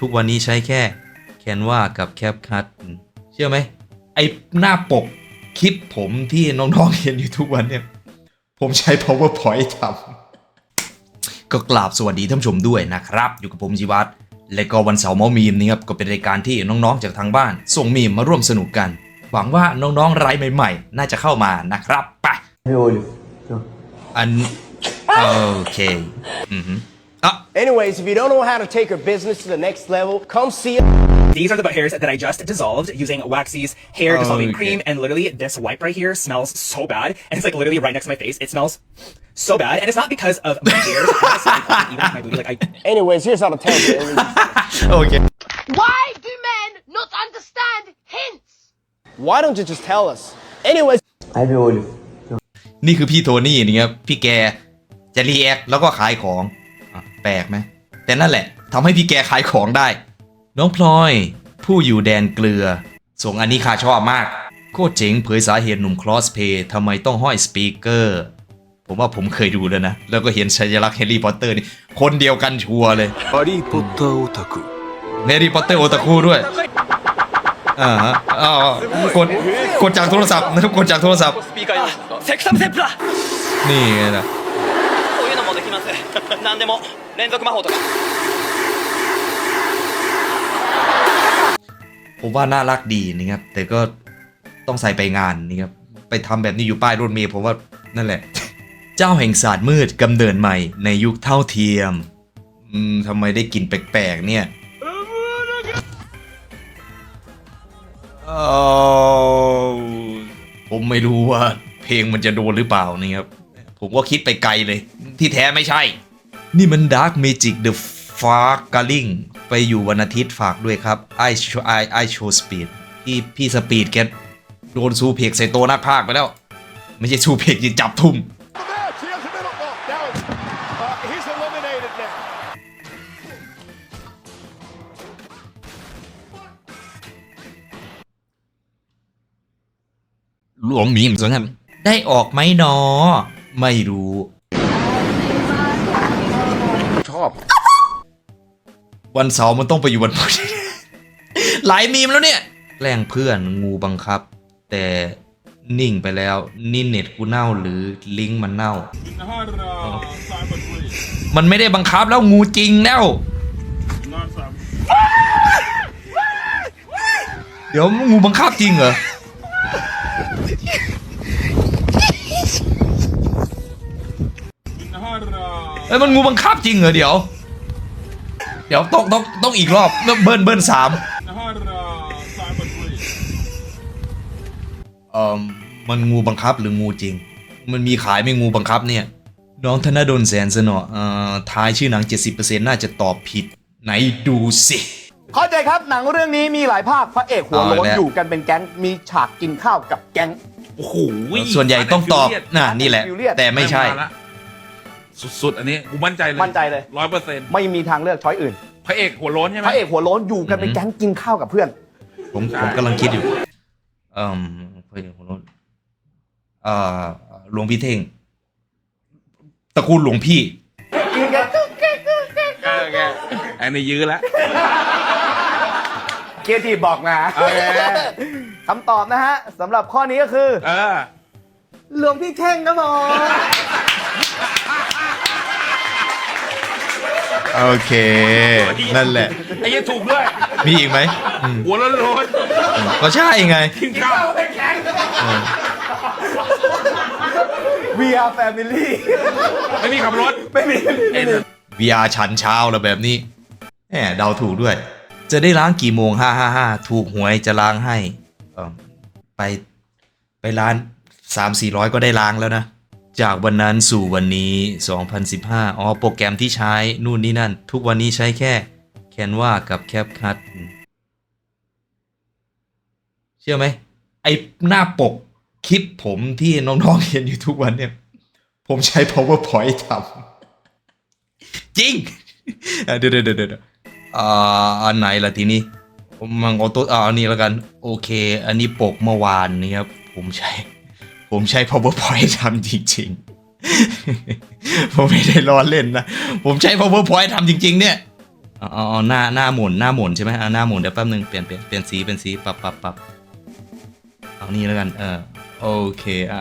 ทุกวันนี้ใช้แค่ Canva กับ CapCut อืมเชื่อไหมไอหน้าปกคลิปผมที่น้องๆเห็นอยู่ทุกวันเนี่ย ผมใช้ PowerPoint ทำก็กราบสวัสดีท่านผู้ชมด้วยนะครับ อยู่กับผมจีวัตรและก็วันเสาร์เมามีมนะครับก็เป็นรายการที่น้องๆจากทางบ้าน ส่งมีมมาร่วมสนุกกัน หวังว่าน้องๆไร้ใหม่ๆ น่าจะเข้ามานะครับไป Meu olho. อันโอเค อือฮึอ่ ะ Anyways, if you don't know how to take your business to the next level, come see us. These are the hairs that I just dissolved using Waxy's hair dissolving Okay. cream, and literally this wipe right here smells so bad, and it's like literally right next to my face. It smells so bad, and it's not because of my hairs. honestly, like, even my booty, like I Anyways, here's how to tell you. โอเค Why do men not understand hints? Why don't you just tell us? Anyways, Ai, meu olho. นี่คือพี่โทนี่นี่ครับพี่แกจะรีแอคแล้วก็ขายของอ่ะ แปลกไหมแต่นั่นแหละทำให้พี่แกขายของได้ น้องพลอย ผู้อยู่แดนเกลือ ส่งอันนี้ข้าชอบมาก โคตรเจ๋งเผยสาเหตุหนุ่มคลอสเพย์ทำไมต้องห้อยสปีกเกอร์ ผมว่าผมเคยดูแล้วนะ แล้วก็เห็นชัยลักษ์แฮร์รี่พอตเตอร์นี่ คนเดียวกันชัวร์เลยแฮร์รี่พอตเตอร์โอตาคุแฮร์รี่พอตเตอร์โอตาคุด้วยอ่าอ๋อกดกดจากโทรศัพท์นะครับกดจากโทรศัพท์นี่นะ こういうのもできます何でも連続魔法とか ผมว่าน่ารักดีนะครับ แต่ก็ต้องใส่ไปงานนี่ครับไปทำแบบนี้อยู่ป้ายรถเมล์ผมว่านั่นแหละ เจ้าแห่งศาสตร์มืดกำเนิดใหม่ในยุคเท่าเทียม อืมทำไมได้กลิ่นแปลกๆเนี่ยเอ้าผมไม่รู้ว่าเพลงมันจะโดนหรือเปล่านี่ครับ ผมก็คิดไปไกลเลย ที่แท้ไม่ใช่ นี่มัน Dark Magic The f a r g a l i n g ไปอยู่วันอาทิตย์ฝากด้วยครับไอโชไอไอโชสปีดพี่พี่สปีดแกโดนซูเพกใส่ตัวนักพากย์ไปแล้ว ไม่ใช่ซูเพกยิงจับทุ่ม He has a middle ball. Now uh, he's eliminated now. หลวงหมีเหมือนกันได้ออกไหมนอ ไม่รู้ช อบ วันเสาร์มันต้องไปอยู่วันพุธหลายมีมแล้วเนี่ยแกล้งเพื่อนงูบังคับ แต่นิ่งไปแล้วนี่เน็ตกูเน่าหรือลิงก์มันเน่า มันไม่ได้บังคับแล้วงูจริงแล้ว เดี๋ยวงูบังคับจริงเหรอ เอ้ยมันงูบังคับจริงเหรอเดี๋ยว เดี๋ยวต้องต้องต้องอีกรอบเบิ้ลเบิ้ลสามเอ่อมันงูบังคับหรืองูจริง มันมีขายไหม่งูบังคับเนี่ย น้องธนดลแสนสนอเอ่อทายชื่อหนัง 70%น่าจะตอบผิด ไหนดูสิเข้าใจครับหนังเรื่องนี้มีหลายภาคพระเอกหัวโล้เอานแล้วอยู่กันเป็นแก๊งมีฉากกินข้าวกับแก๊งโอ้โหส่วนใหญ่ต้องตอบน่ะนี่แหละ Furious แต่ไม่ใช่าละ สุดๆ อันนี้กูมั่นใจเลยมั่นใจเลย ร้อยเปอร์เซ็นต์ไม่มีทางเลือกช้อยอื่น พระเอกหัวโล้นใช่ไหมพระเอกหัวโล้นอยู่กันเป็นแก๊งกินข้าวกับเพื่อน ผมผมกำลังคิดอยู่ เอ่อเพื่อนของรถเอ่อหลวงพี่เท่งตระกูลหลวงพี่ เออแกอันนี้ยื้อแล้วเกียร์ทีบอกมาโอเค คำตอบนะฮะสำหรับข้อนี้ก็คือ เออหลวงพี่เท่งครับผม โอเค นั่นแหละ ไอ้ยี่ถูกด้วยมีอีกไหมอืมหัวโล้นโล้นก็ใช่ไง กินข้าววีอาร์แฟมิลี่ไม่มีขับรถไม่มีเอ็น VR ชันเช้าแล้วแบบนี้แหมเดาถูกด้วย จะได้ล้างกี่โมงห้าห้าห้าถูกหวยจะล้างให้เอิ่มไปไปร้านสามสี่ร้อยก็ได้ล้างแล้วนะ จากวันนั้นสู่วันนี้ 2015 อ๋อ โปรแกรมที่ใช้นู่นนี่นั่น ทุกวันนี้ใช้แค่ Canva กับ CapCut เชื่อไหม ไอหน้าปกคลิปผมที่น้องๆเห็นอยู่ทุกวันเนี่ย ผมใช้ PowerPoint ทำ จริง เดี๋ยวเดี๋ยวเดี๋ยวเอ่าอันไหนล่ะทีนี้ผมมังเอาตัวอ่าอันนี้แล้วกัน โอเค อันนี้ปกเมื่อวานนี้ครับ ผมใช้ ผมใช้ powerpoint ทำจริง ๆ ผมไม่ได้ล้อเล่นนะ ผมใช้ powerpoint ทำจริง ๆ เนี่ยอ๋ออหน้าหน้าหมุนหน้าหมุนใช่ไหมอ่าหน้าหมุนเดี๋ยวแป๊บนึงเปลี่ยนเปลี่ยนเปลี่ยนสีเป็นสีปรับปรับปรับเอานี่แล้วกันเออโอเคอ่า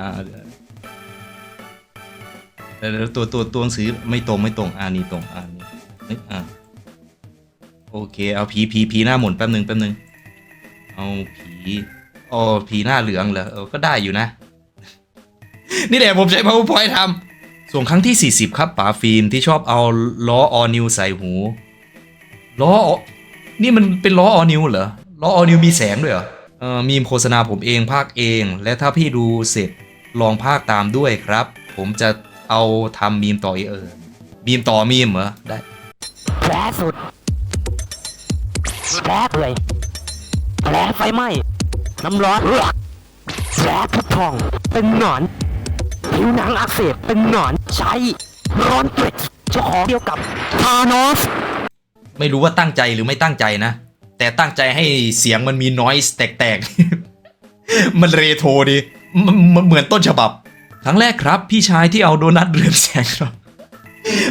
เดี๋ยวเดี๋ยวตัวตัวตัวหนังสือไม่ตรงไม่ตรงอ่านี่ตรงอ่านี่เอ้ยอ่าโอเคเอาผีผีผีหน้าหมุนแป๊บนึงแป๊บนึงเอาผีอ๋อผีหน้าเหลืองเหรอเออก็ได้อยู่นะ นี่แหละผมใช้ powerpoint ทำส่วนครั้งที่ 40 ครับป๋าฟิล์มที่ชอบเอาล้อออนิวใส่หูล้อนี่มันเป็นล้อออนิวเหรอล้อออนิวมีแสงด้วยเหรอเออมีมโฆษณาผมเองภาคเอง และถ้าพี่ดูเสร็จลองภาคตามด้วยครับ ผมจะเอาทำมีมต่ออีกเออมีมต่อมีมเหรอได้แผลสุดแผลเปื่อยแผลไฟไหม้น้ำร้อนแผลพุพองเป็นหนอน ผิวหนังอักเสบเป็นหนอนใช้ร้อนเกล็ดเจ้าของเดียวกับทานอสไม่รู้ว่าตั้งใจหรือไม่ตั้งใจนะ แต่ตั้งใจให้เสียงมันมีนอยส์แตกๆ มันเรโทรดีมันมันเหมือนต้นฉบับ ครั้งแรกครับ พี่ชายที่เอาโดนัทเรืองแสงครับ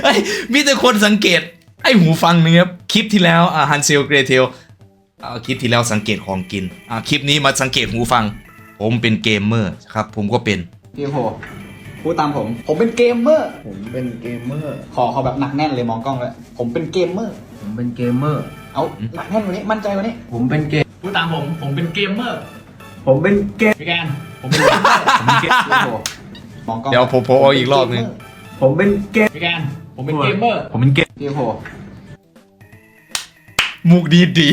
เอ้ยมีแต่คนสังเกต ไอ้หูฟังนึงครับคลิปที่แล้วอ่าฮันเซลเกรเทลอ่าคลิปที่แล้วสังเกตของกินอ่าคลิปนี้มาสังเกตหูฟัง ผมเป็นเกมเมอร์ครับ ผมก็เป็นพี่โห พูดตามผม ผมเป็นเกมเมอร์ ผมเป็นเกมเมอร์ ขอขอแบบหนักแน่นเลยมองกล้องเลยผมเป็นเกมเมอร์ ผมเป็นเกมเมอร์ เอาหนักแน่นกว่านี้มั่นใจกว่านี้ ผมเป็นเกม พูดตามผม ผมเป็นเกมเมอร์ ผมเป็นเกมพี่แกนผมเป็นเกมเมอร์ผมเป็นเกมพี่โหมองกล้องเดี๋ยวผมผมเอาอีกรอบนึงผมเป็นเกมพี่แกนผมเป็นเกมเมอร์ ผมเป็นเกมพี่โหมุกดีดี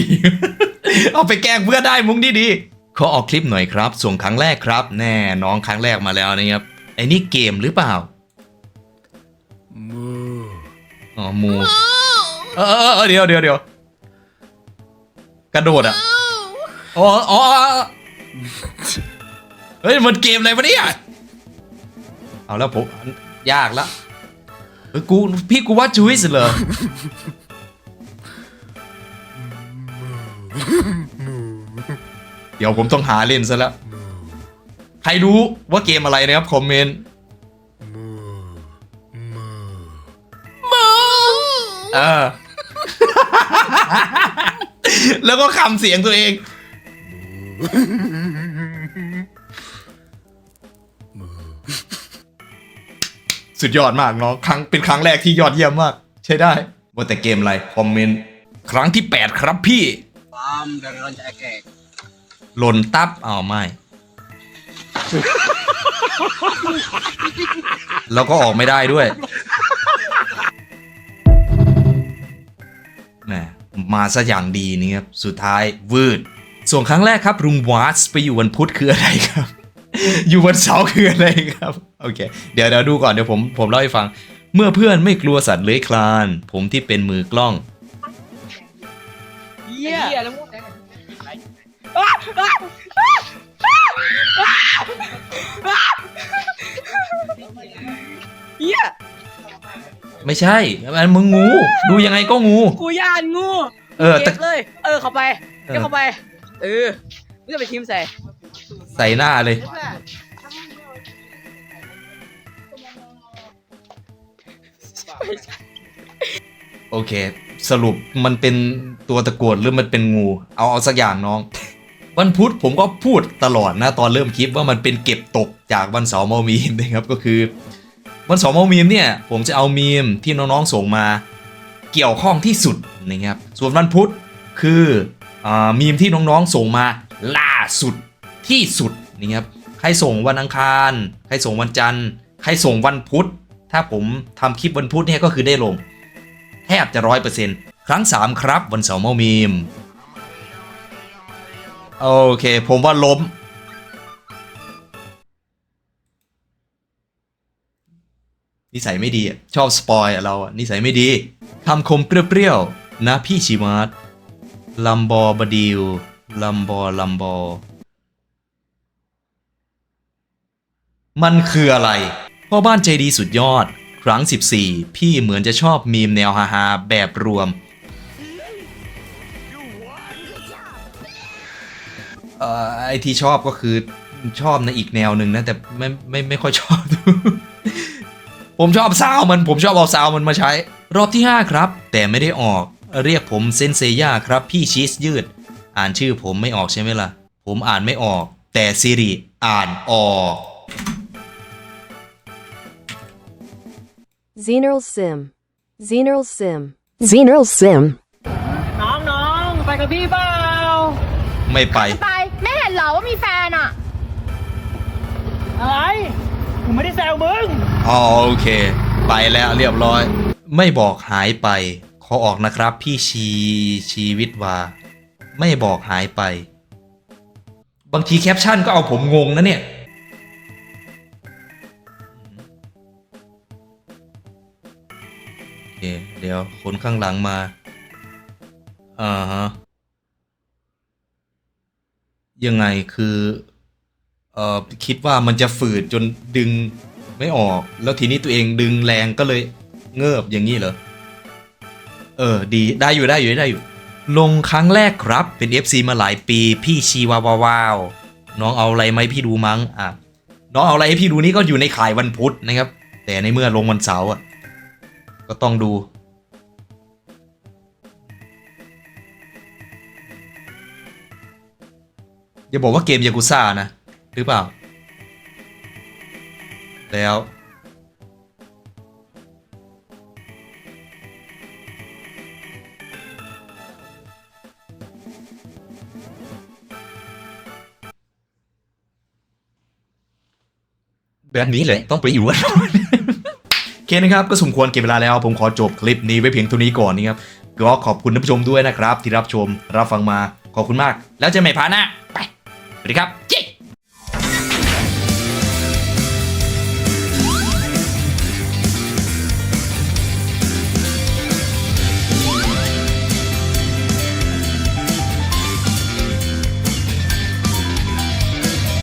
ๆ เอาไปแกล้งเพื่อนได้มุกดีดีๆขอออกคลิปหน่อยครับ ส่งครั้งแรกครับ แน่น้องครั้งแรกมาแล้วนะครับ ไอ้นี่เกมหรือเปล่ามูอ๋อมูเออเออเออเดี๋ยวเดี๋ยวเดี๋ยวกระโดดอะอ๋ออ๋ออ๋อเฮ้ยมันเกมอะไรวะเนี่ยเอาแล้วผมยากละเฮ้ยกูพี่กูว่าจุ้ยสิเหรอเดี๋ยวผมต้องหาเล่นซะแล้ว ใครรู้ว่าเกมอะไรนะครับคอมเมนต์เออ แล้วก็คำเสียงตัวเอง สุดยอดมากน้องครั้งเป็นครั้งแรกที่ยอดเยี่ยมมาก ใช้ได้ว่าแต่เกมอะไร คอมเมนต์ ครั้งที่ 8 ครับพี่หล่นตับอ้าวไม่ แล้วก็ออกไม่ได้ด้วยแหมมาซะอย่างดีนี่ครับ สุดท้ายวืด ส่วนครั้งแรกครับรุงวาสไปอยู่วันพุธคืออะไรครับ อยู่วันเสาร์คืออะไรครับ โอเค เดี๋ยวเดี๋ยวดูก่อนเดี๋ยวผมผมเล่าให้ฟัง เมื่อเพื่อนไม่กลัวสัตว์เลื้อยคลาน ผมที่เป็นมือกล้องเหี้ยแล้วมึง ไม่ใช่มันมึงงู ดูยังไงก็งู กูย่านงูเออแต่ เก็บเลย เออเข้าไปเออ เก็บเข้าไป เออมึงจะไปทีมใส่ใส่หน้าเลย โอเค สรุปมันเป็นตัวตะกรวดหรือมันเป็นงู เอาเอาสักอย่างน้อง วันพุธผมก็พูดตลอดนะ ตอนเริ่มคลิปว่ามันเป็นเก็บตกจากวันเสาร์เมามีมนะครับก็คือ วันสาร์เมามีมเนี่ยผมจะเอามีมที่น้องๆส่งมาเกี่ยวข้องที่สุดนะครับส่วนวันพุธคืออมีมที่น้องๆส่งมาล่าสุดที่สุดนะครับใครส่งวันอังคารใครส่งวันจันทร์ใครส่งวันพุธ ถ้าผมทำคลิปวันพุธเนี่ยก็คือได้ลง แทบจะร้อยเปอร์เซ็นต์ครั้ง 3 ครับวันเสาร์เมามีม โอเค ผมว่าล้ม นิสัยไม่ดีอะชอบสปอยเราอะนิสัยไม่ดีคำคมเปรี้ยวๆนะพี่ชิมาร์ตลัมบอบดิวลัมบอลัมบอ มันคืออะไร พ่อบ้านใจดีสุดยอด ครั้ง 14 พี่เหมือนจะชอบมีมแนวฮาๆแบบรวม เอ่อไอที่ชอบก็คือชอบในอีกแนวหนึ่งนะ แต่ไม่ไม่ไม่ค่อยชอบ ผมชอบซาวมันผมชอบเอาซาวมันมาใช้ รอบที่ 5 ครับ แต่ไม่ได้ออกเรียกผมเซนเซย่าครับพี่ชีสยืด อ่านชื่อผมไม่ออกใช่ไหมล่ะ ผมอ่านไม่ออก แต่ซิริอ่านออก Xeneral Sim. Xeneral Sim. Xeneral Sim ไม่ไป ไป ไม่เห็นเหรอว่ามีแฟนอะอ๋ อโอเค ไปแล้วเรียบร้อย ไม่บอกหายไป ขอออกนะครับ พี่ชีชีวิตวา ไม่บอกหายไป บางทีแคปชั่นก็เอาผมงงนะเนี่ยโอเคเดี๋ยวคนข้างหลังมาอ่าฮะยังไงคือเอ่อคิดว่ามันจะฝืดจนดึง ไม่ออก แล้วทีนี้ตัวเองดึงแรงก็เลยเงิบอย่างนี้เหรอ เออ ดีได้อยู่ได้อยู่ได้อยู่ ลงครั้งแรกครับเป็น FC มาหลายปี พี่ชีวาวาวาวน้องเอาอะไรไหมพี่ดูมั้งอะน้องเอาอะไรให้พี่ดูนี่ก็อยู่ในข่ายวันพุธนะครับ แต่ในเมื่อลงวันเสาร์อะก็ต้องดู อย่าบอกว่าเกมยากุซ่านะ หรือเปล่า แล้ว แบบนี้เลยต้องไปอยู่กันโอเคนะครับก็สมควรเก็บเวลาแล้วผมขอจบคลิปนี้ไว้เพียงเท่านี้ก่อนนะครับก็ขอบคุณท่านผู้ชมด้วยนะครับ ที่รับชมรับฟังมาขอบคุณมาก แล้วเจอกันใหม่พาร์ทหน้าไปสวัสดีครับ